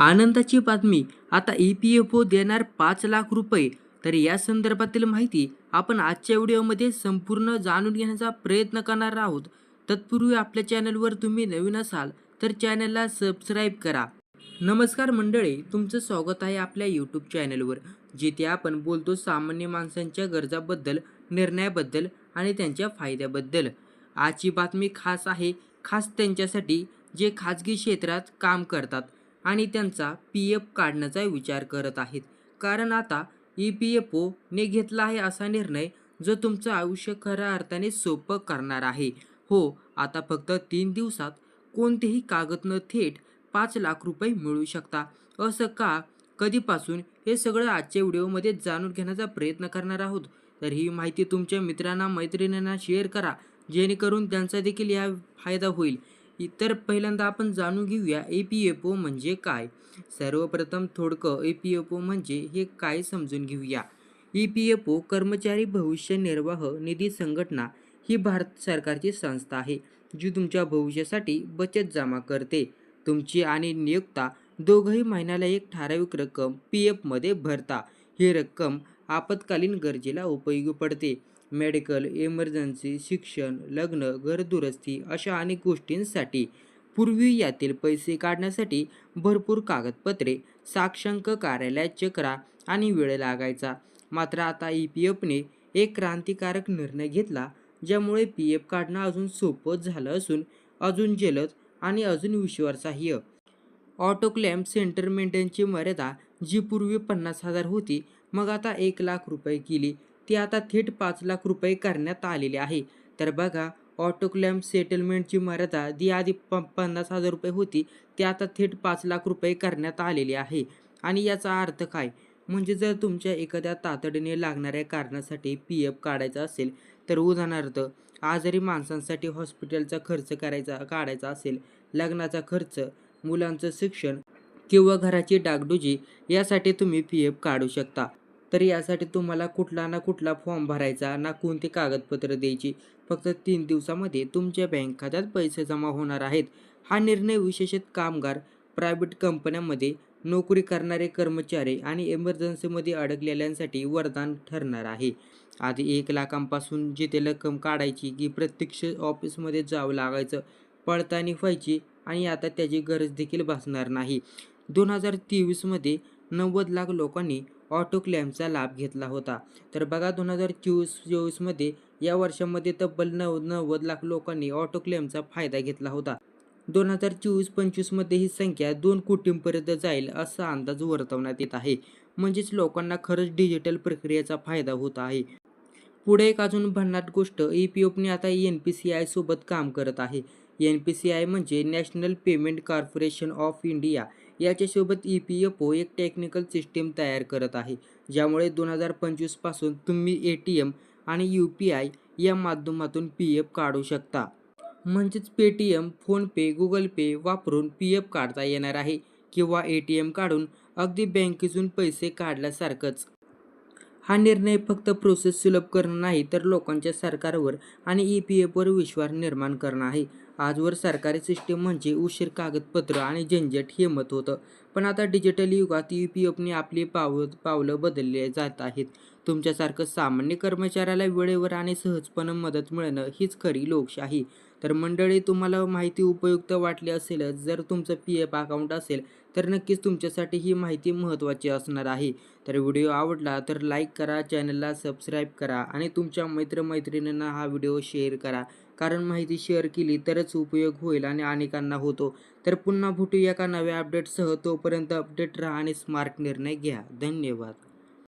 आनंदाची बातमी. आता ई पी एफ ओ देणार पाच लाख रुपये. तर या संदर्भातील माहिती आपण आजच्या व्हिडिओमध्ये संपूर्ण जाणून घेण्याचा प्रयत्न करणार आहोत. तत्पूर्वी आपल्या चॅनलवर तुम्ही नवीन असाल तर चॅनलला सबस्क्राईब करा. नमस्कार मंडळी तुमचं स्वागत आहे आपल्या यूट्यूब चॅनलवर जिथे आपण बोलतो सामान्य माणसांच्या गरजाबद्दल निर्णयाबद्दल आणि त्यांच्या फायद्याबद्दल. आजची बातमी खास आहे खास त्यांच्यासाठी जे खाजगी क्षेत्रात काम करतात. आणि त्यांचा पी एफ काढण्याचा विचार करत आहेत. कारण आता ई पी एफ ओने घेतला आहे असा निर्णय जो तुमचं आयुष्य खऱ्या अर्थाने सोपं करणार आहे. हो आता फक्त तीन दिवसात कोणतेही कागद न थेट पाच लाख रुपये मिळू शकता. असं का? कधीपासून? हे सगळं आजच्या व्हिडिओमध्ये जाणून घेण्याचा प्रयत्न करणार आहोत. तर ही माहिती तुमच्या मित्रांना मैत्रिणींना शेअर करा. जेणेकरून त्यांचा देखील या फायदा होईल. तर पहिल्यांदा आपण जाणून घेऊया ए पी एफ ओ म्हणजे काय. सर्वप्रथम थोडकं ए पी एफ ओ म्हणजे हे काय समजून घेऊया. ई पी एफ ओ कर्मचारी भविष्य निर्वाह निधी संघटना ही भारत सरकारची संस्था आहे जी तुमच्या भविष्यासाठी बचत जमा करते. तुमची आणि नियोक्ता दोघंही महिन्याला एक ठराविक रक्कम पी एफमध्ये भरता. ही रक्कम आपत्कालीन गरजेला उपयोगी पडते. मेडिकल इमर्जन्सी शिक्षण लग्न घरदुरुस्ती अशा अनेक गोष्टींसाठी पूर्वी यातील पैसे काढण्यासाठी भरपूर कागदपत्रे साक्षांक कार्यालयात चक्रा आणि वेळ लागायचा. मात्र आता ई पी एफने एक क्रांतिकारक निर्णय घेतला ज्यामुळे पी एफ काढणं अजून सोपं झालं असून अजून जलद आणि अजून विश्वासार्ह. ऑटो सेंटर सेंटरमेंटची मर्यादा जी पूर्वी पन्नास हजार होती मग आता एक लाख रुपये केली. ती आता थेट पाच लाख रुपये करण्यात आलेली आहे. तर बघा ऑटोक्लेम सेटलमेंटची मर्यादा जी आधी प पन्नास हजार रुपये होती ती आता थेट पाच लाख रुपये करण्यात आलेली आहे. आणि याचा अर्थ काय? म्हणजे जर तुमच्या एखाद्या तातडीने लागणाऱ्या कारणासाठी पी एफ काढायचा असेल तर उदाहरणार्थ आजारी माणसांसाठी हॉस्पिटलचा खर्च करायचा काढायचा असेल लग्नाचा खर्च मुलांचं शिक्षण किंवा घराची डागडुजी यासाठी तुम्ही पी एफ काढू शकता. तर यासाठी तुम्हाला कुठला ना कुठला फॉर्म भरायचा ना कोणते कागदपत्र द्यायची. फक्त तीन दिवसामध्ये तुमच्या बँक खात्यात पैसे जमा होणार आहेत. हा निर्णय विशेषत कामगार प्रायव्हेट कंपन्यांमध्ये नोकरी करणारे कर्मचारी आणि इमर्जन्सीमध्ये अडकलेल्यांसाठी वरदान ठरणार आहे. आधी एक लाखांपासून जिथे रक्कम काढायची की प्रत्यक्ष ऑफिसमध्ये जावं लागायचं पडताळणी व्हायची आणि आता त्याची गरज देखील भासणार नाही. दोन हजार तेवीसमध्ये नव्वद लाख लोकांनी ऑटो क्लेमचा लाभ घेतला होता. तर बघा दोन हजार चोवीस चोवीसमध्ये या वर्षामध्ये तब्बल नव नव्वद लाख लोकांनी ऑटो क्लेमचा फायदा घेतला होता. दोन हजार चोवीस पंचवीसमध्ये ही संख्या दोन कोटींपर्यंत जाईल असा अंदाज वर्तवण्यात येत आहे. म्हणजेच लोकांना खरंच डिजिटल प्रक्रियेचा फायदा होत आहे. पुढे एक अजून भन्नाट गोष्ट ई पी एफने आता एन पी सी आय सोबत काम करत आहे. एन पी सी आय म्हणजे national payment corporation of India. याच्यासोबत ई पी एफ ओ एक टेक्निकल सिस्टीम तयार करत आहे ज्यामुळे दोन हजार पंचवीसपासून तुम्ही ए टी एम आणि यू पी आय या माध्यमातून पी एफ काढू शकता. म्हणजेच पेटीएम फोनपे गुगल पे वापरून पी एफ काढता येणार आहे किंवा ए टी एम काढून अगदी बँकेतून पैसे काढल्यासारखंच. हा निर्णय फक्त प्रोसेस सुलभ करणं नाही तर लोकांच्या सरकारवर आणि ई पी एफवर विश्वास निर्माण करणं आहे. आजवर सरकारी सिस्टीम म्हणजे उशीर कागदपत्र आणि झंझट हे मत होतं. पण आता डिजिटल युगात ई पी एफने आपली पाव पावलं बदलले जात आहेत. तुमच्यासारखं सामान्य कर्मचाऱ्याला वेळेवर आणि सहजपणे मदत मिळणं हीच खरी लोकशाही. तर मंडळी तुम्हाला माहिती उपयुक्त वाटली असेलच जर तुमचं पी एफ अकाउंट असेल तर नक्कीच तुमच्यासाठी ही माहिती महत्त्वाची असणार आहे. तर व्हिडिओ आवडला तर लाईक करा चॅनलला सबस्क्राईब करा आणि तुमच्या मित्रमैत्रिणींना हा व्हिडिओ शेअर करा. कारण माहिती शेअर केली तरच उपयोग होईल आणि अनेकांना होतो. तर पुन्हा भेटू एका नव्या अपडेटसह तोपर्यंत अपडेट राहा आणि स्मार्ट निर्णय घ्या. धन्यवाद.